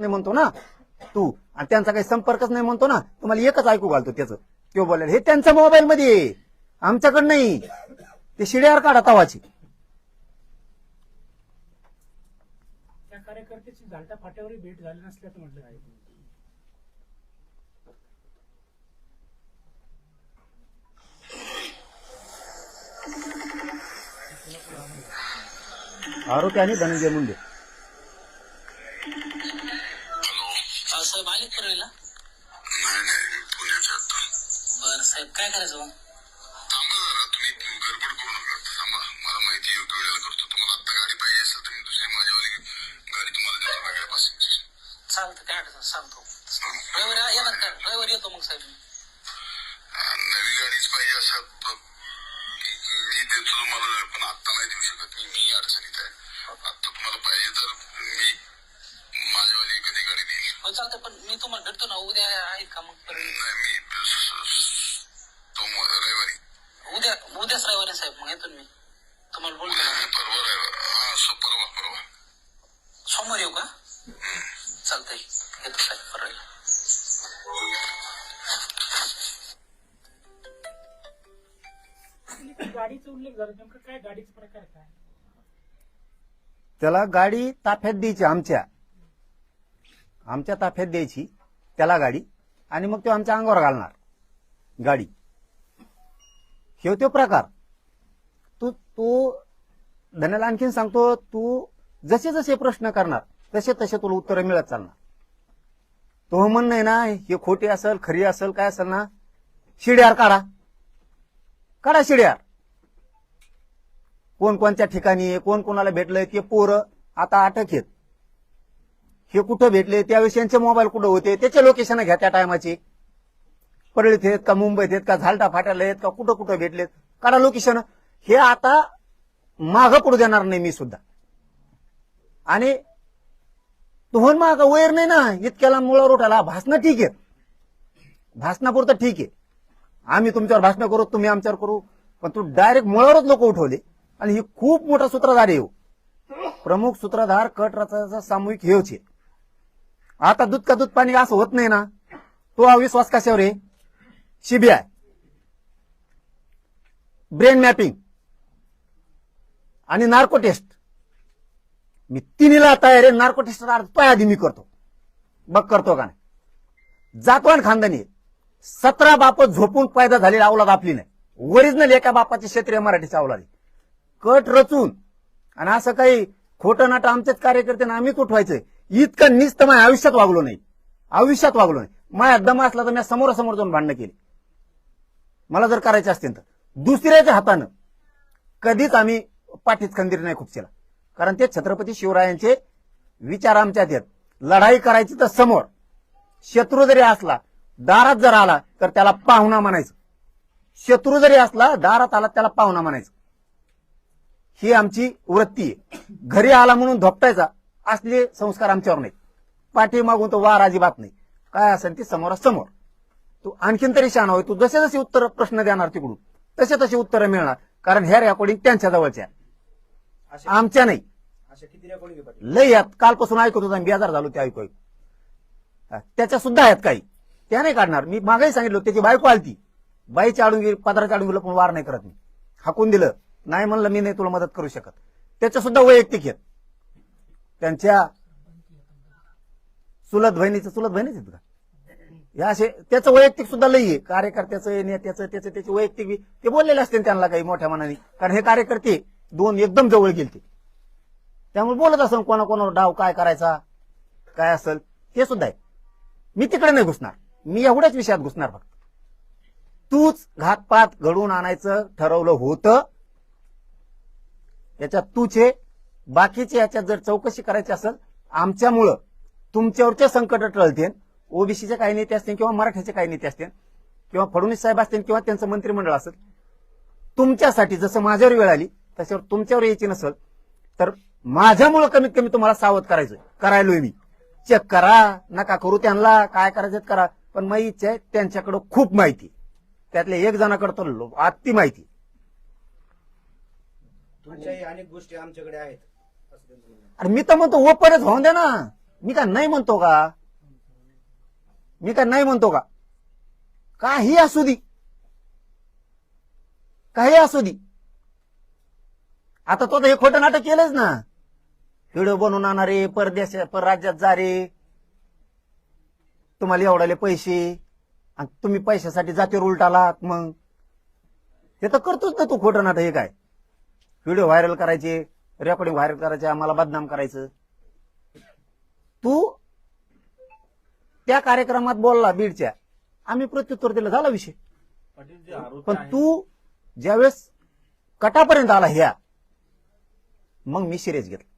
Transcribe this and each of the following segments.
नाही म्हणतो ना. तू आणि त्यांचा काही संपर्कच नाही म्हणतो ना. तुम्हाला एकच ऐकू घालतो त्याचं. किंवा बोलायला हे त्यांच्या मोबाईल मध्ये आहे. आमच्याकडे नाही. ते शिड्यावर काढा तवाची. त्या कार्यकर्त्याची झालटा फाट्यावरही भेट झाली नसल्याचं म्हटलं आहे. आरोपी आणि धनंजय मुंडे. मी देतो तुम्हाला पण आता नाही देऊ शकत. मी मी अडचणीत आहे. आता तुम्हाला पाहिजे तर मी माझ्यावाली कधी गाडी देईल. हो चालतं पण मी तुम्हाला भेटतो ना उद्या आहेत का मग नाही मी स- रविवारी. उद्या उद्याच रविवारी साहेब मग येतो ना मी. तुम्हाला बोलतो ना. परवा रविवार. हा सो गाडीचा उल्लेख झाला नेमकं काय गाडीचा प्रकार काय? त्याला गाडी ताफ्यात द्यायची आमच्या. आमच्या ताफ्यात द्यायची त्याला गाडी आणि मग तो आमच्या अंगावर घालणार गाडी. हे तो प्रकार. तू तू धन्याला आणखीन सांगतो तू जसे जसे प्रश्न करणार तसे तसे तुला उत्तरं मिळत चालणार. तो म्हणणं आहे ना हे खोटी असेल खरी असेल काय असेल ना शिड्यार काढा. काढा शिड्यार. कोण कोणत्या ठिकाणी कोण कोणाला भेटलंय ते पोरं आता अटक आहेत. हे कुठं भेटले त्यावेळेस यांचे मोबाईल कुठं होते त्याचे लोकेशन घ्या त्या टायमाची परळीत आहेत का मुंबईत आहेत का झालटा फाट्याला आहेत का कुठं कुठं भेटलेत काढा लोकेशन हे आता माग पडू देणार नाही मी सुद्धा. आणि तुहन माग वैर नाही ना इतक्याला मुळावर उठाला भासणं ठीक आहे. भासणापुरतं ठीक आहे. आम्ही तुमच्यावर भाषण करू तुम्ही आमच्यावर करू पण तू डायरेक्ट मुळावरच लोक उठवले. आणि ही खूप मोठा सूत्रधार आहे हो. प्रमुख सूत्रधार कट रचायचा सामूहिक हे आहे आता दूध का दूध पाणी असं होत नाही ना तो हा विश्वास कशावर आहे? सीबीआय ब्रेन मॅपिंग आणि नार्को टेस्ट मी तिन्हीला तयार आहे नार्को टेस्ट तो आधी मी करतो. बघ करतो का नाही. जातवान खानदानी आहे. सतरा बाप झोपून पैदा झालेली अवलाद आपली नाही. ओरिजिनल एका बापाची क्षेत्रीय मराठीची अवलाद आहे. कट रचून. आणि असं काही खोटं नाटं आमचेच कार्यकर्ते ना कुठं उठवायचंय इतकं निस्त माझ्या आयुष्यात वागलो नाही. आयुष्यात वागलो नाही. माझ्या दम असला तर मी समोरासमोर जाऊन भांडणं केली. मला जर करायचे असतील तर. दुसऱ्याच्या हातानं कधीच आम्ही पाठीत खंदीर नाही खुपशीला. कारण ते छत्रपती शिवरायांचे विचार आमच्यात आहेत लढाई करायची तर समोर. शत्रू जरी असला दारात जर आला तर त्याला पाहुणा म्हणायचं. शत्रू जरी असला दारात आला त्याला पाहुणा म्हणायचं. ही आमची वृत्ती आहे. घरी आला म्हणून धोपटायचा असले संस्कार आमच्यावर नाहीत. पाठीमागून तो वार अजिबात नाही. काय असेल ती समोरासमोर. तू आणखीन तरी शान होय. तू जसे जसे उत्तर प्रश्न देणार तिकडून तसे तसे उत्तरं मिळणार. कारण ह्या रेकॉर्डिंग त्यांच्या जवळच्या आमच्या नाही. लय यात कालपासून ऐकत होता आणि बेजार झालो ते ऐकू ऐकू त्याच्या सुद्धा आहेत काही. त्या नाही काढणार. मी मागाही सांगितलं त्याची बायको आलती. बाईची आडून गेली पदराच्या आडून गेलं पण वार नाही करत मी. हाकून दिलं. नाही म्हणलं मी नाही तुला मदत करू शकत. त्याच्या सुद्धा वैयक्तिक आहेत. त्यांच्या चुलत बहिणीचं चुलत बहिणीच आहेत का? या असे त्याचं वैयक्तिक सुद्धा लई आहे. कार्यकर्त्याचं नेत्याचं त्याचं त्याचे वैयक्तिक ते बोललेले असते त्यांना काही मोठ्या मनाने. कारण हे कार्यकर्ते दोन एकदम जवळ गेलते. त्यामुळे बोलत असेल कोणाकोणावर डाव काय करायचा काय असेल ते सुद्धा आहे. मी तिकडे नाही घुसणार. मी एवढ्याच विषयात घुसणार फक्त. तूच घातपात घडवून आणायचं ठरवलं होतं. याच्यात तूच आहे बाकीचे याच्यात जर चौकशी करायची असेल आमच्यामुळं तुमच्यावरचे संकट टळतील ओबीसीचे काही नेते असतील किंवा मराठ्याचे काही नेते असतील किंवा फडणवीस साहेब असतील किंवा त्यांचं मंत्रिमंडळ असेल तुमच्यासाठी जसं माझ्यावर वेळ आली तशावर तुमच्यावर यायची नसेल तर माझ्यामुळं कमीत कमी तुम्हाला सावध करायचं करायलोय मी. चेक करा नका करू त्यांना काय करायचं करा. पण मग इच्छा आहे त्यांच्याकडं खूप माहिती. त्यातल्या एक जणाकडं तर लो- अति माहिती. तुमच्याही अनेक गोष्टी आमच्याकडे आहेत असं त्यांचं म्हणणं आहे. मी तर म्हणतो हो, ओपनच होऊन द्या ना. मी काय नाही म्हणतो का? मी काय नाही म्हणतो का? काही असू दे. काही असू दे. आता तो तर हे खोटं नाटक केलंच ना. व्हिडिओ बनवून आणणारे परदेश परराज्यात जा रे. तुम्हाला एवढाले पैसे. आणि तुम्ही पैशासाठी जातीवर उलटालात मग. हे तर करतोच ना तू खोटं नाटक हे काय? व्हिडिओ व्हायरल करायचे रेकॉर्डिंग व्हायरल करायचे आम्हाला बदनाम करायचं. तू त्या कार्यक्रमात बोलला बीडच्या. आम्ही प्रत्युत्तर दिलं झाला विषय. पण तू ज्यावेळेस कटापर्यंत आला ह्या मग मी सिरियस घेतलं.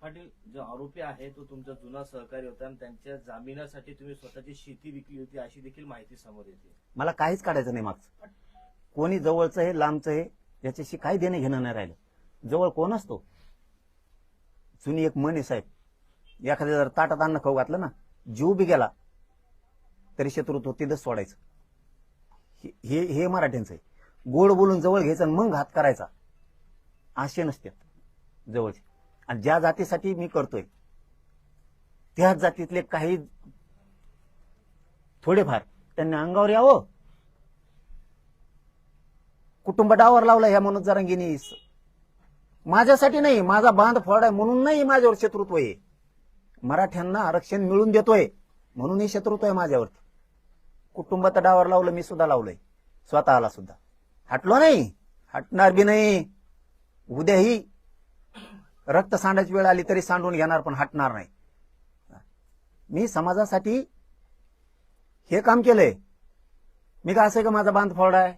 पाटील जो आरोपी आहे तो तुमचा जुना सहकारी होता आणि त्यांच्या जामिनासाठी तुम्ही स्वतःची शेती विकली होती अशी देखील माहिती समोर येते. मला काहीच काढायचं नाही मागचं. कोणी जवळचं आहे लांबचं आहे याच्याशी काही देणं घेणं नाही राहिलं. जवळ कोण असतो? जुनी एक म्हण आहे साहेब. एखाद्या जर ताटात अन्न खाऊ घातलं ना जीव बी गेला तरी शत्रुत्व तिथंच सोडायचं. हे- हे मराठ्यांचं आहे. गोड बोलून जवळ घ्यायचं आणि मग घात करायचा. असे नसतात जवळचे. आणि ज्या जातीसाठी मी करतोय त्याच जातीतले काही थोडेफार त्यांनी अंगावर यावं कुटुंब डावर लावला ह्या मनोज जरांगीनी. माझ्यासाठी नाही माझा बांध फोड आहे म्हणून नाही माझ्यावर शत्रुत्व आहे. मराठ्यांना आरक्षण मिळून देतोय म्हणून हे शत्रुत्व आहे माझ्यावरती. कुटुंबात डावर लावलं मी सुद्धा लावलंय. स्वतःला सुद्धा. हटलो नाही हटणार बी नाही. उद्याही रक्त सांडायची वेळ आली तरी सांडून घेणार पण हटणार नाही. मी समाजासाठी हे काम केलंय. मी का असं का माझा बांध फोडाय?